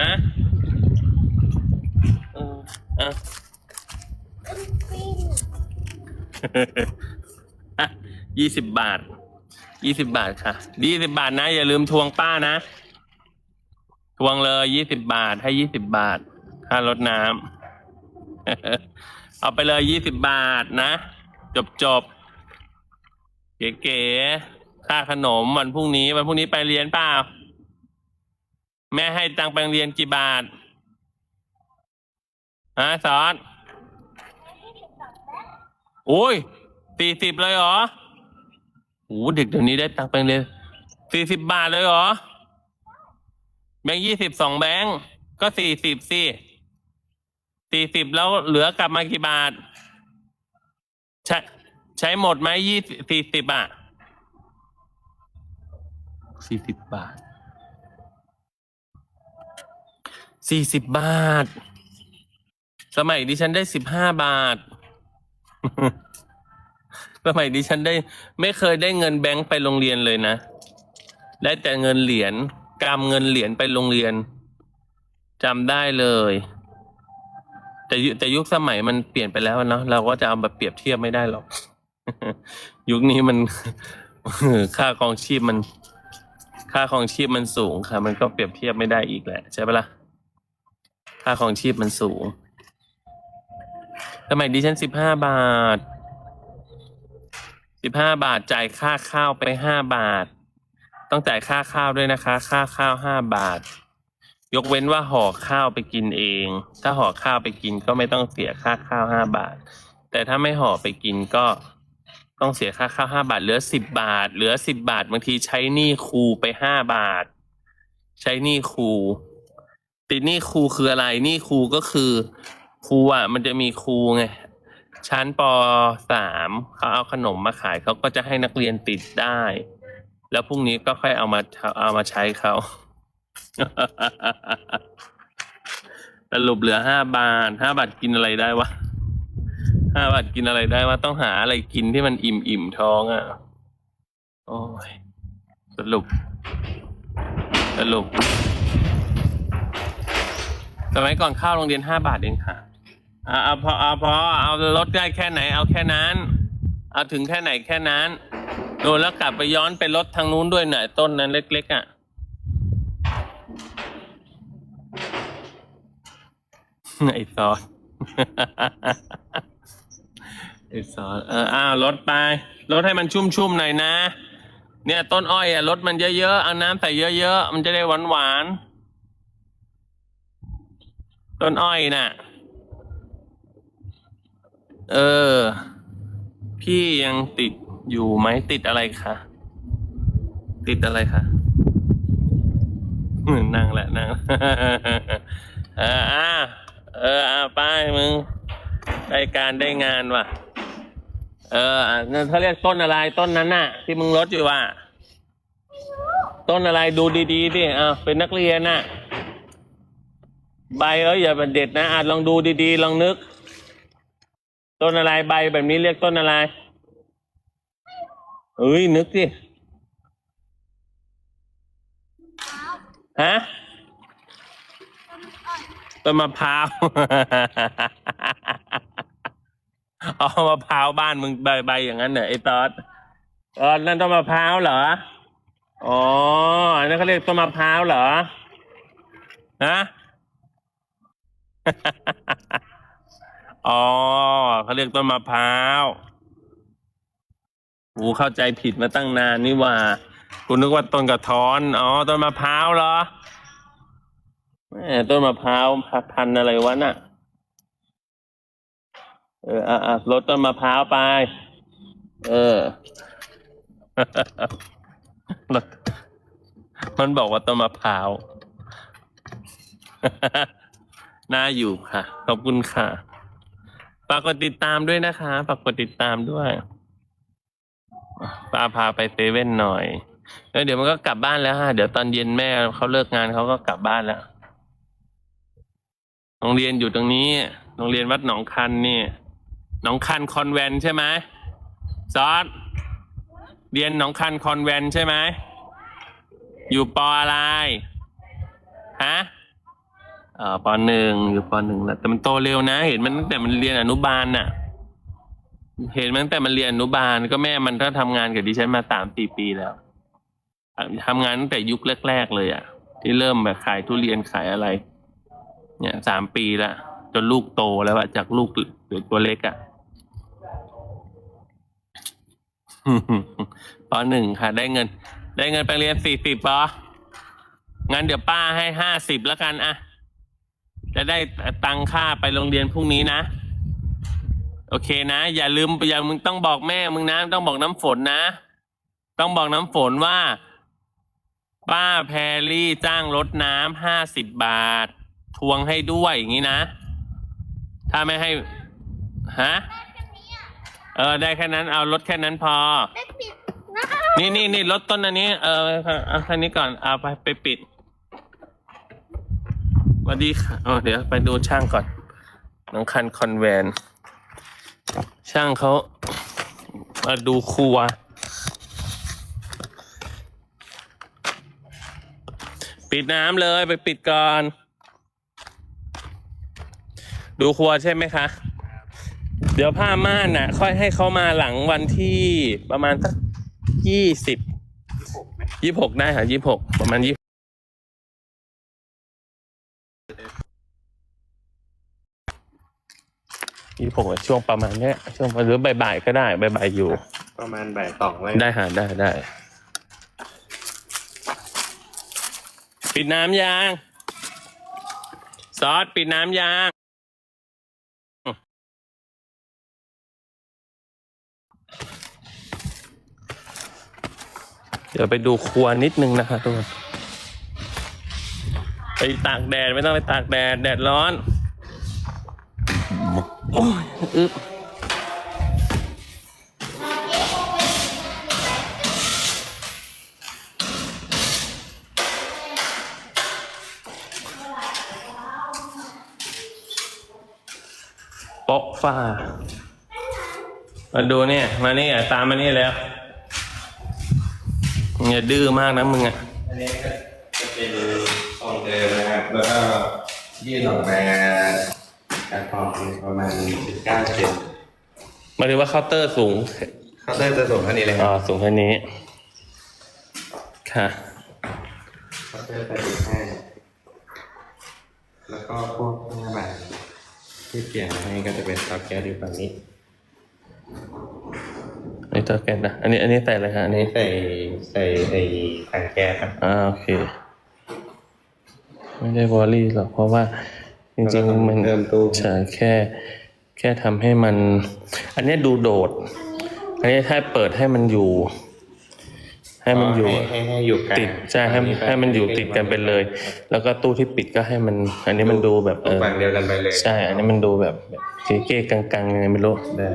ฮะเอออะอะยี่สิบบาท ยี่สิบบาทค่ะ ยี่สิบบาทนะ อย่าลืมทวงป้านะ ทวงเลยยี่สิบบาท ให้ยี่สิบบาท ค่ารถน้ำ เอาไปเลยยี่สิบบาทนะ จบจบ เก๋ๆ ค่าขนมวันพรุ่งนี้ วันพรุ่งนี้ไปเรียนเปล่า แม่ให้ตังไปโรงเรียนกี่บาทฮะสอนโอ้ยสี่สิบเลยเหรอโอ้เด็กเดี๋ยวนี้ได้ตังไปโรงเรียนสี่สิบบาทเลยเหรอ แบงค์ยี่สิบสองแบงค์ก็สี่สิบสิสี่สิบแล้วเหลือกลับมากี่บาท ใช้ใช้หมดไหมยี่สี่สิบอะสี่สิบบาท สี่สิบบาท สมัยดิฉันได้สิบห้าบาท สมัยดิฉันได้ ไม่เคยได้เงินแบงค์ไปโรงเรียนเลยนะ ได้แต่เงินเหรียญกำเงินเหรียญไปโรงเรียนจำได้เลย แต่ยุแต่ยุคสมัยมันเปลี่ยนไปแล้วเนาะเราก็จะเอามาเปรียบเทียบไม่ได้หรอก ยุคนี้มันค่าครองชีพมัน ค่าครองชีพมันสูงค่ะ มันก็เปรียบเทียบไม่ได้อีกแหละ ใช่ปะล่ะ ค่าครองชีพมันสูง สมัยดิฉันสิบห้าบาท สิบห้าบาทจ่ายค่าข้าวไปห้าบาท ต้องจ่ายค่าข้าวด้วยนะคะ ค่าข้าวห้าบาท ยกเว้นว่าห่อข้าวไปกินเอง ถ้าห่อข้าวไปกินก็ไม่ต้องเสียค่าข้าวห้าบาท แต่ถ้าไม่ห่อไปกินก็ต้องเสียค่าข้าวห้าบาท เหลือสิบบาท เหลือสิบบาทบางทีใช้หนี้ครูไปห้าบาท ใช้หนี้ครู ติดหนี้ครูคืออะไรหนี้ครูก็คือครูอะมันจะมีครูไงชั้นปสามเขาเอาขนมมาขายเขาก็จะให้นักเรียนติดได้ แล้วพรุ่งนี้ก็ค่อยเอามาเอามาใช้เขาสรุปเหลือห้าบาทห้าบาทกินอะไรได้วะห้าบาทกินอะไรได้วะต้องหาอะไรกินที่มันอิ่มอิ่มท้องอะ่ะ โอ้ยสรุป สรุป สมัยก่อนข้าวโรงเรียนห้าบาทเองค่ะอ่าเอาพอเอาพอเอาลดได้แค่ไหน เอาแค่นั้น เอาถึงแค่ไหนแค่นั้นโดนแล้วกลับไปย้อนไปลดทางนู้นด้วยหน่อยต้นนั้นเล็กๆอะไอ้ซอสไอ้ซอสเอออ้าวลดไปลดให้มันชุ่มๆหน่อยนะ เนี่ยต้นอ้อยอะลดมันเยอะๆเอาน้ำใส่เยอะๆมันจะได้หวานๆ ต้นอ้อยน่ะ เออ พี่ยังติดอยู่ไหมติดอะไรคะ ติดอะไรคะอืมนั่งแหละนั่งเอออะเอออะไปมึงได้การได้งานว่ะ เอออะนั่นเขาเรียกต้นอะไรต้นนั้นน่ะ ที่มึงลดอยู่ว่ะ ต้นอะไรดูดีๆดิอะเป็นนักเรียนน่ะ ใบเอ้ยอย่าเป็นเด็ดนะอาจลองดูดีๆ ลองนึก ต้นอะไรใบแบบนี้เรียกต้นอะไรเอ้ยนึกสิฮะต้นมะพร้าวเอามะพร้าวบ้านมึงใบใบอย่างนั้นเหรอไอ้ตอดเออนั่นต้นมะพร้าวเหรออ๋อนนั้นเขาเรียกต้นมะพร้าวเหรอฮะ อ๋อเขาเรียกต้นมะพร้าวกูเข้าใจผิดมาตั้งนานนี่ว่ากูนึกว่าต้นกระท้อน อ๋อ ต้นมะพร้าวเหรอแม่ต้นมะพร้าวพันอะไรวะน่ะ เอออะอะลดต้นมะพร้าวไป เออมันบอกว่าต้นมะพร้าว น่าอยู่ค่ะ ขอบคุณค่ะฝากกดติดตามด้วยนะคะฝากกดติดตามด้วยป้าพาไปเซเว่นหน่อย แล้วเดี๋ยวมันก็กลับบ้านแล้วฮะเดี๋ยวตอนเย็นแม่เขาเลิกงานเขาก็กลับบ้านแล้วโรงเรียนอยู่ตรงนี้โรงเรียนวัดหนองคันนี่หนองคันคอนแวนใช่ไหมซอสเรียนหนองคันคอนแวนใช่ไหมอยู่ปออะไรฮะ อ่อปหนึ่งอยู่ปหนึ่งแล้วแต่มันโตเร็วนะ เห็นมันตั้งแต่มันเรียนอนุบาลน่ะ เห็นมันตั้งแต่มันเรียนอนุบาลก็แม่มันก็ทำงานกับดิฉันมาสามสี่ปีแล้วทำงานตั้งแต่ยุคแรก ๆ เลยอะ ที่เริ่มแบบขายทุเรียนขายอะไร เนี่ยสามปีละจนลูกโตแล้วอะจากลูกตัวเล็กอะปหนึ่งค่ะ ได้เงิน ได้เงินไปเรียนสี่สิบปองั้นเดี๋ยวป้าให้ห้าสิบแล้วกันอะ จะได้ตังค่าไปโรงเรียนพรุ่งนี้นะ โอเคนะ อย่าลืมอย่ามึงต้องบอกแม่มึงนะ ต้องบอกน้ำฝนนะ ต้องบอกน้ำฝนว่า ป้าแพรลี่จ้างรถน้ำห้าสิบบาท ทวงให้ด้วยอย่างนี้นะ ถ้าไม่ให้ฮะเออได้แค่นั้นเอารถแค่นั้นพอไม่ปิดนะคะนี่นี่นี่รถต้นอันนี้ เออเอาคันนี้ก่อนเอาไปไปปิดส วัสดีค่ะอ๋อเดี๋ยวไปดูช่างก่อน น้องคันคอนแวน ช่างเขามาดูครัว ปิดน้ำเลยไปปิดก่อน ดูครัวใช่ไหมคะ เดี๋ยวผ้าม่านน่ะ ค่อยให้เขามาหลังวันที่ประมาณสักยี่สิบยี่หกได้ค่ะยี่หกประมาณยี่ ยี่หกช่วงประมาณเนี้ยช่วงหรือบ่ายๆก็ได้บ่ายๆอยู่ ประมาณบ่ายสองเลยได้ค่ะได้ได้ ปิดน้ำยาง ซอสปิดน้ำยาง เดี๋ยวไปดูครัวนิดนึงนะคะทุกคนไปตากแดดไม่ต้องไปตากแดด แดดร้อน โอ้ยอึบปอกฟ้า มาดูเนี่ย มานี่อะ ตามมานี่แล้วอย่าดื้อมากนะมึงอะ อันนี้ก็จะเป็นซองเดิมนะครับ แล้วก็ยื่นออกมา การฟองประมาณ19เซนหมายถึงว่าเคาน์เตอร์สูงเขาได้จะส่งเท่านี้เลยคอ๋อรับสูงแค่นี้ ค่ะเขาได้ไปอีกให้แล้วก็พวกหน้าบานที่เปลี่ยนให้ก็จะเป็นเตาแก๊สอยู่ฝั่งนี้อันนี้ตัวแกนนะอันนี้อันนี้ใส่อะไรคะอันนี้ใส่ใส่ไอ้ถังแก๊สครับอ่าโอเค ไม่ได้วอรี่หรอกเพราะว่า จริงๆมันเพิ่มตู้ใช่แค่ แค่ทำให้มัน อันเนี้ยดูโดด อันนี้ถ้าเปิดให้มันอยู่ ให้มันอยู่ให้ให้ให้อยู่กันติดใช่ให้ให้มันอยู่ติดกันไปเลย แล้วก็ตู้ที่ปิดก็ให้มัน อันนี้มันดูแบบเออฝั่งเดียวกันไปเลยใช่ อันนี้มันดูแบบแบบเก๊ๆกังๆยังไงไม่รู้ได้